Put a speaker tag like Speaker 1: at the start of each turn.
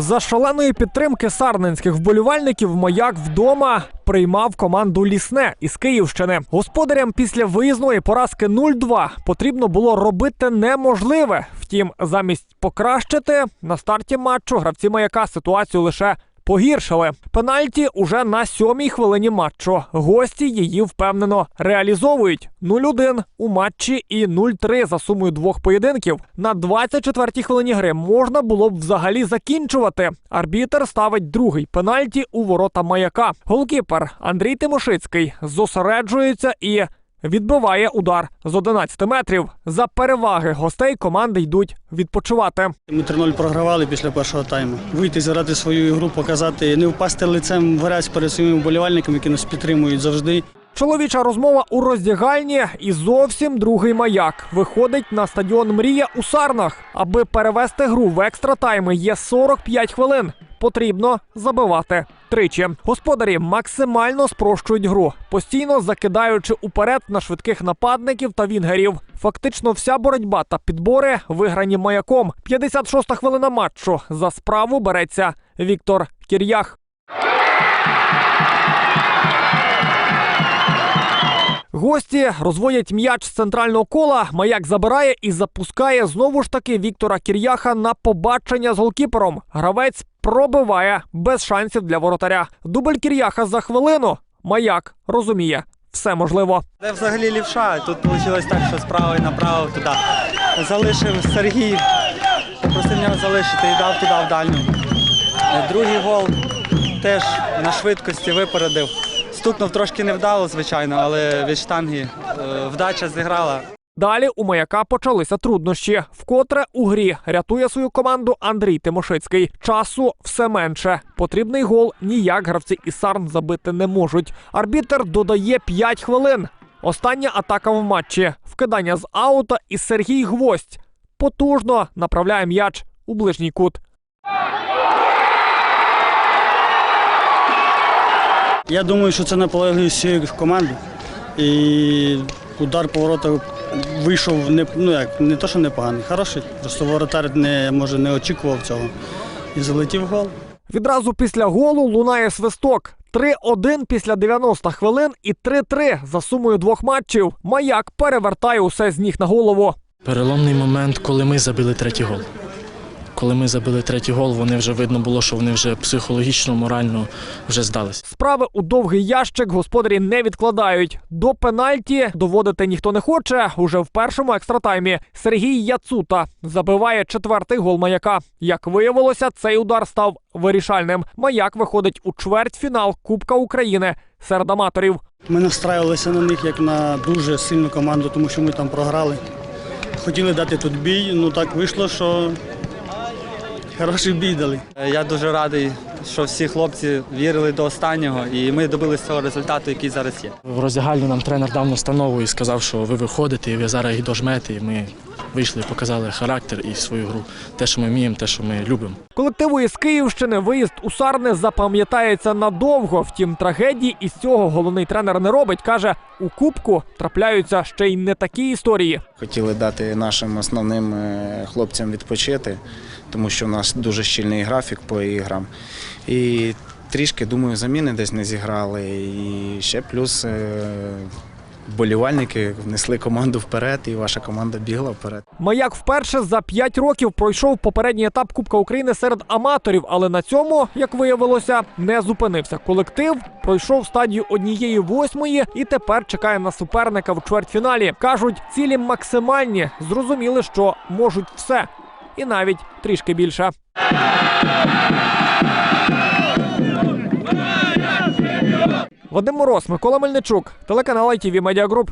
Speaker 1: За шаленої підтримки сарненських вболівальників маяк вдома приймав команду Лісне із Київщини. Господарям після виїзної поразки 0-2 потрібно було робити неможливе. Втім, замість покращити на старті матчу гравці маяка ситуацію лише погіршили. Пенальті уже на сьомій хвилині матчу. Гості її впевнено реалізовують 0-1 у матчі і 0-3 за сумою двох поєдинків. На 24-й хвилині гри можна було б взагалі закінчувати. Арбітер ставить другий пенальті у ворота маяка. Голкіпер Андрій Тимошицький зосереджується і. Відбиває удар з 11 метрів. За переваги гостей команди йдуть відпочивати.
Speaker 2: Ми 3-0 програвали після першого тайму. Вийти, зіграти свою ігру, показати, не впасти лицем в грязь перед своїми вболівальниками, які нас підтримують завжди.
Speaker 1: Чоловіча розмова у роздягальні і зовсім другий маяк виходить на стадіон Мрія у Сарнах. Аби перевести гру в екстра тайми є 45 хвилин. Потрібно забивати тричі. Господарі максимально спрощують гру, постійно закидаючи уперед на швидких нападників та вінгерів. Фактично вся боротьба та підбори виграні маяком. 56-та хвилина матчу. За справу береться Віктор Кір'ях. Гості розводять м'яч з центрального кола. Маяк забирає і запускає знову ж таки Віктора Кір'яха на побачення з голкіпером. Гравець пробиває без шансів для воротаря. Дубль Кір'яха за хвилину. Маяк розуміє, все можливо.
Speaker 3: Де взагалі лівша? Тут вийшло так, що справа і направо туди. Залишив Сергій, попросив нього залишити і дав туди в дальню. Другий гол теж на швидкості випередив. Стукнув трошки невдало, звичайно, але від штанги е, вдача зіграла.
Speaker 1: Далі у маяка почалися труднощі. Вкотре у грі рятує свою команду Андрій Тимошицький. Часу все менше. Потрібний гол ніяк гравці і Сарн забити не можуть. Арбітер додає 5 хвилин. Остання атака в матчі. Вкидання з аута і Сергій Гвоздь потужно направляє м'яч у ближній кут.
Speaker 2: Я думаю, що це наполегливість всієї команди. І удар поворота вийшов не, ну як, не то, що непоганий, хороший. Просто воротар не, може, не очікував цього. І залетів гол.
Speaker 1: Відразу після голу лунає свисток. 3-1 після 90 хвилин і 3-3 за сумою двох матчів. Маяк перевертає усе з ніг на голову.
Speaker 4: Переломний момент, коли ми забили третій гол. Коли ми забили третій гол, вони вже видно було, що вони вже психологічно, морально вже здались.
Speaker 1: Справи у довгий ящик господарі не відкладають. До пенальті доводити ніхто не хоче. Уже в першому екстратаймі Сергій Яцута забиває четвертий гол маяка. Як виявилося, цей удар став вирішальним. Маяк виходить у чвертьфінал Кубка України серед аматорів.
Speaker 2: Ми настраювалися на них як на дуже сильну команду, тому що ми там програли. Хотіли дати тут бій, ну так вийшло, що хороший бій дали.
Speaker 3: Е, Я дуже радий, що всі хлопці вірили до останнього, і ми добилися цього результату, який зараз є.
Speaker 4: В роздягальні нам тренер дав настанову і сказав, що ви виходите, і ви зараз їх дожмете. І ми вийшли, показали характер і свою гру. Те, що ми вміємо, те, що ми любимо.
Speaker 1: Колективу із Київщини виїзд у Сарни запам'ятається надовго. Втім, трагедії із цього головний тренер не робить. каже, у кубку трапляються ще й не такі історії.
Speaker 5: Хотіли дати нашим основним е, хлопцям відпочити, тому що у нас дуже щільний графік по іграм. І трішки, думаю, заміни десь не зіграли. І ще плюс е, вболівальники внесли команду вперед, і ваша команда бігла вперед.
Speaker 1: Маяк вперше за 5 років пройшов попередній етап Кубка України серед аматорів, але на цьому, як виявилося, не зупинився. Колектив пройшов стадію однієї восьмої і тепер чекає на суперника в чвертьфіналі. кажуть, цілі максимальні. Зрозуміли, що можуть все, і навіть трішки більше. Вадим Мороз, Микола Мельничук, телеканал ITV Media Group.